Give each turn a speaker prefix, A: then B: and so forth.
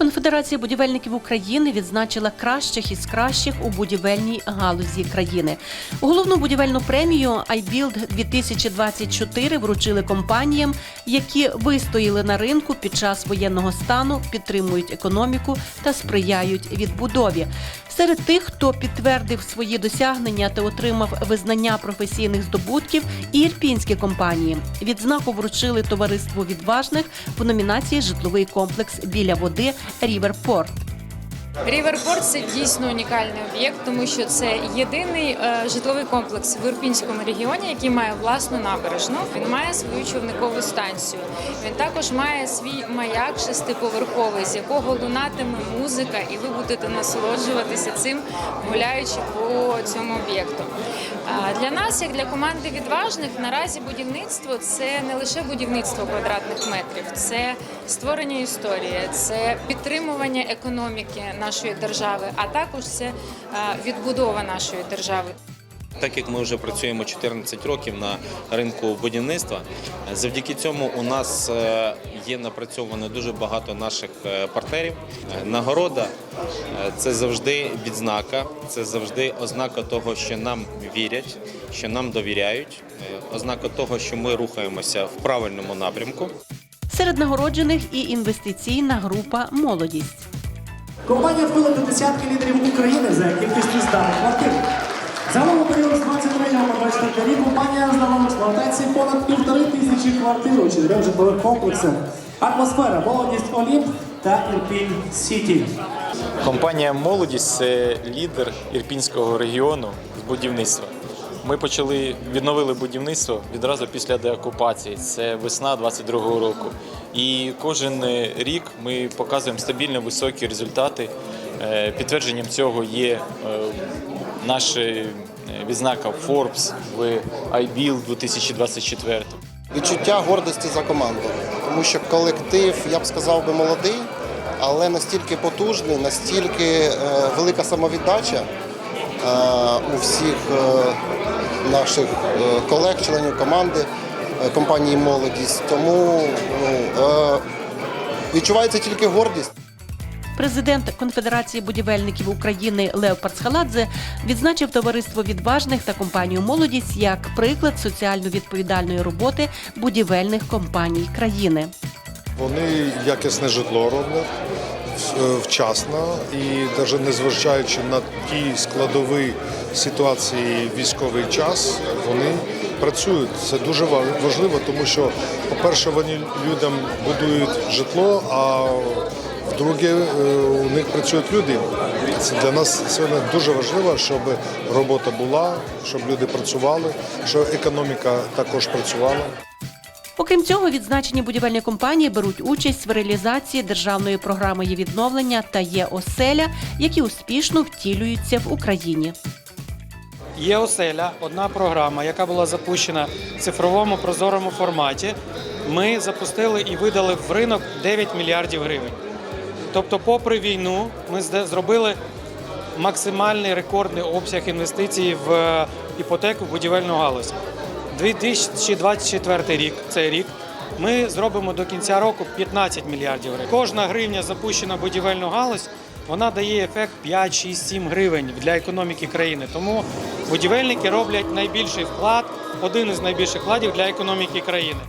A: Конфедерація будівельників України відзначила кращих із кращих у будівельній галузі країни. Головну будівельну премію iBuild 2024 вручили компаніям, які вистояли на ринку під час воєнного стану, підтримують економіку та сприяють відбудові. Серед тих, хто підтвердив свої досягнення та отримав визнання професійних здобутків, і ірпінські компанії. Відзнаку вручили товариству відважних в номінації Житловий комплекс біля води Ріверпорт.
B: Ріверпорт це дійсно унікальний об'єкт, тому що це єдиний е, житловий комплекс в Ірпінському регіоні, який має власну набережну. Він має свою човникову станцію. Він також має свій маяк шестиповерховий, з якого лунатиме музика, і ви будете насолоджуватися цим, гуляючи по цьому об'єкту. Для нас, як для команди відважних, наразі будівництво це не лише будівництво квадратних метрів, це створення історії, це підтримування економіки нашої держави, а також це е, відбудова нашої держави.
C: Так як ми вже працюємо 14 років на ринку будівництва, завдяки цьому у нас е, є напрацьовано дуже багато наших е, партнерів. Нагорода це завжди відзнака, це завжди ознака того, що нам вірять, що нам довіряють, ознака того, що ми рухаємося в правильному напрямку.
A: Серед нагороджених і інвестиційна група Молодість.
D: Компанія входить до десятки лідерів України за кількістю зданих квартир. Загалом у період з 23 по 24 рік компанія здала в експлуатації понад півтори тисячі квартир у чотирьох житлових комплексах. Атмосфера, молодість Олімп та Ірпінь Сіті.
E: Компанія Молодість це лідер ірпінського регіону з будівництва. Ми почали відновили будівництво відразу після деокупації. Це весна 22-го року. І кожен рік ми показуємо стабільно високі результати. Е, Підтвердженням цього є е, наша е, відзнака Forbes в iBuild 2024.
F: відчуття гордості за команду, тому що колектив, я б сказав би, молодий, але настільки потужний, настільки е, велика самовіддача е, у всіх е, наших е, колег, членів команди е, компанії Молодість. Тому ну, е, відчувається тільки гордість.
A: Президент Конфедерації будівельників України Леопард Схаладзе відзначив товариство відважних та компанію Молодість як приклад соціально відповідальної роботи будівельних компаній країни.
G: Вони якісне житло роблять вчасно і навіть незважаючи на ті складові ситуації військовий час, вони працюють. Це дуже важливо, тому що, по-перше, вони людям будують житло, а вдруге е, у них працюють люди. Це для нас сьогодні дуже важливо, щоб робота була, щоб люди працювали, щоб економіка також працювала.
A: Окрім цього, відзначені будівельні компанії беруть участь в реалізації державної програми є відновлення та є оселя, які успішно втілюються в Україні.
H: Є оселя, одна програма, яка була запущена в цифровому прозорому форматі. Ми запустили і видали в ринок 9 мільярдів гривень. Тобто, попри війну, ми зробили максимальний рекордний обсяг інвестицій в е, іпотеку в будівельну галузь. 2024 рік, цей рік, ми зробимо до кінця року 15 мільярдів гривень. Кожна гривня запущена будівельну галузь, вона дає ефект 5, 6, 7 гривень для економіки країни. Тому будівельники роблять найбільший вклад, один із найбільших вкладів для економіки країни.